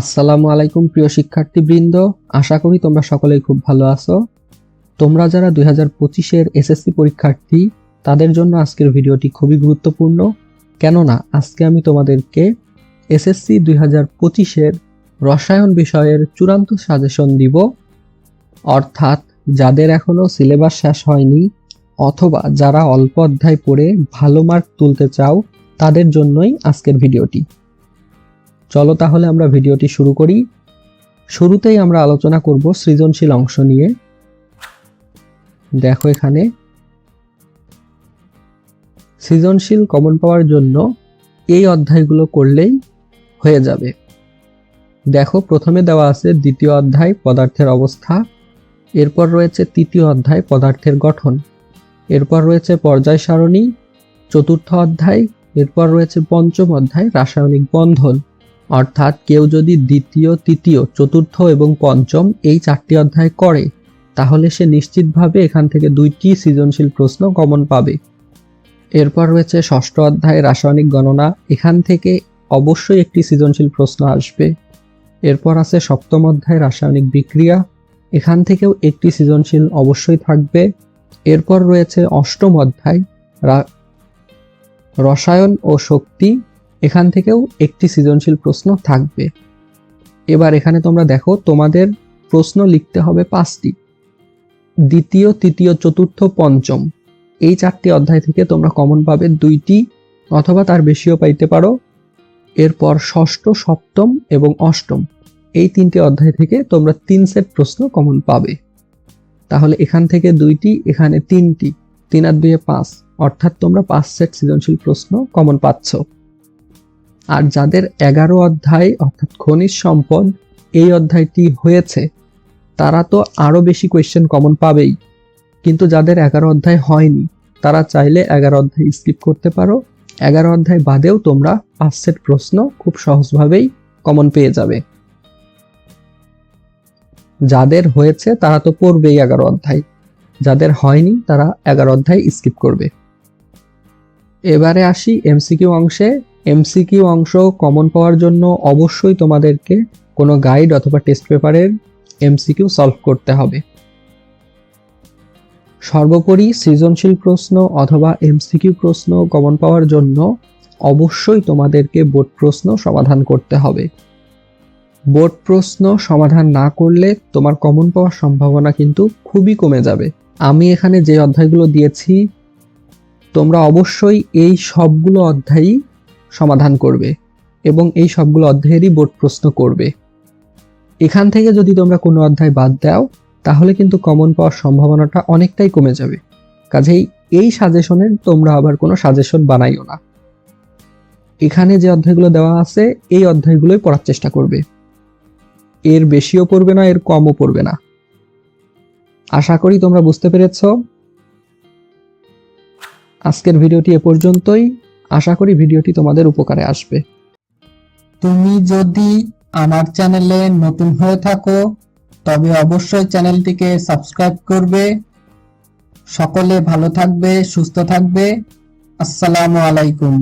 আসসালামু আলাইকুম, প্রিয় শিক্ষার্থীবৃন্দ। আশা করি তোমরা সকলেই খুব ভালো আছো। তোমরা যারা দুই হাজার পঁচিশের এসএসসি পরীক্ষার্থী, তাদের জন্য আজকের ভিডিওটি খুবই গুরুত্বপূর্ণ। কেননা, আজকে আমি তোমাদেরকে এসএসসি দুই হাজার পঁচিশের রসায়ন বিষয়ের চূড়ান্ত সাজেশন দিব। অর্থাৎ, যাদের এখনও সিলেবাস শেষ হয়নি, অথবা যারা অল্প অধ্যায় পড়ে ভালো মার্ক তুলতে চাও, তাদের জন্যই আজকের ভিডিওটি। চলো তাহলে আমরা ভিডিওটি শুরু করি। শুরুতেই আমরা আলোচনা করব সৃজনশীল অংশ নিয়ে। দেখো এখানে। সৃজনশীল কমন পাওয়ার জন্য এই অধ্যায়গুলো করলেই হয়ে যাবে। দেখো, প্রথমে দেওয়া আছে দ্বিতীয় অধ্যায়, পদার্থের অবস্থা। এরপর রয়েছে তৃতীয় অধ্যায়, পদার্থের গঠন। এরপর রয়েছে পর্যায় সারণী, চতুর্থ অধ্যায়, এরপর রয়েছে পঞ্চম অধ্যায়, রাসায়নিক বন্ধন। অর্থাৎ কেউ যদি দ্বিতীয়, তৃতীয়, চতুর্থ এবং পঞ্চম এই চারটি অধ্যায় করে, তাহলে সে নিশ্চিতভাবে এখান থেকে দুইটি সৃজনশীল প্রশ্ন কমন পাবে। এরপর রয়েছে ষষ্ঠ অধ্যায়, রাসায়নিক গণনা। এখান থেকে অবশ্যই একটি সৃজনশীল প্রশ্ন আসবে। এরপর আছে সপ্তম অধ্যায়, রাসায়নিক বিক্রিয়া। এখান থেকেও একটি সৃজনশীল অবশ্যই থাকবে। এরপর রয়েছে অষ্টম অধ্যায় রসায়ন ও শক্তি। এখান থেকেও একটি সৃজনশীল প্রশ্ন থাকবে। এবার এখানে তোমরা দেখো, তোমাদের প্রশ্ন লিখতে হবে পাঁচটি। দ্বিতীয়, তৃতীয়, চতুর্থ, পঞ্চম। এই চারটি অধ্যায় থেকে তোমরা কমন পাবে দুইটি, অথবা তার বেশিও পাইতে পারো। এরপর ষষ্ঠ, সপ্তম এবং অষ্টম। এই তিনটি অধ্যায় থেকে তোমরা তিন সেট প্রশ্ন কমন পাবে। তাহলে এখান থেকে দুইটি, এখানে তিনটি। তিন আর দুয়ে পাঁচ। অর্থাৎ তোমরা পাঁচ সেট সৃজনশীল প্রশ্ন কমন পাচ্ছ। আর যাদের এগারো অধ্যায়, অর্থাৎ খনিজ সম্পদ, এই অধ্যায়টি হয়েছে, তারা তো আরও বেশি কোয়েশ্চেন কমন পাবেই। কিন্তু যাদের এগারো অধ্যায় হয়নি, তারা চাইলে এগারো অধ্যায় স্কিপ করতে পারো। এগারো অধ্যায় বাদেও তোমরা পাঁচ সেট প্রশ্ন খুব সহজভাবেই কমন পেয়ে যাবে। যাদের হয়েছে, তারা তো পড়বেই এগারো অধ্যায়। যাদের হয়নি, তারা এগারো অধ্যায় স্কিপ করবে। এবারে আসি এমসিকিউ অংশে। এমসিকিউ অংশ কমন পাওয়ার জন্য অবশ্যই তোমাদেরকে কোনো গাইড অথবা টেস্ট পেপারের এমসিকিউ সলভ করতে হবে। সর্বোপরি সৃজনশীল প্রশ্ন অথবা এমসিকিউ প্রশ্ন কমন পাওয়ার জন্য অবশ্যই তোমাদেরকে বোর্ড প্রশ্ন সমাধান করতে হবে। বোর্ড প্রশ্ন সমাধান না করলে তোমার কমন পাওয়ার সম্ভাবনা কিন্তু খুবই কমে যাবে। আমি এখানে যে অধ্যায়গুলো দিয়েছি, তোমরা অবশ্যই এই সবগুলো অধ্যায়ই সমাধান করবে এবং এই সবগুলো অধ্যায়েরই বোর্ড প্রশ্ন করবে। এখান থেকে যদি তোমরা কোনো অধ্যায় বাদ দাও, তাহলে কিন্তু কমন পাওয়ার সম্ভাবনাটা অনেকটাই কমে যাবে। কাজেই এই সাজেশনের তোমরা আবার কোনো সাজেশন বানাইও না। এখানে যে অধ্যায়গুলো দেওয়া আছে, এই অধ্যায়গুলোই পড়ার চেষ্টা করবে। এর বেশিও পড়বে না, এর কমও পড়বে না। আশা করি তোমরা বুঝতে পেরেছ। আজকের ভিডিওটি এ পর্যন্তই। আশা করি ভিডিওটি তোমাদের উপকারে আসবে। তুমি যদি আমার চ্যানেলে নতুন হয়ে থাকো, তবে অবশ্যই চ্যানেলটিকে সাবস্ক্রাইব করবে। সকলে ভালো থাকবে, সুস্থ থাকবে। আসসালামু আলাইকুম।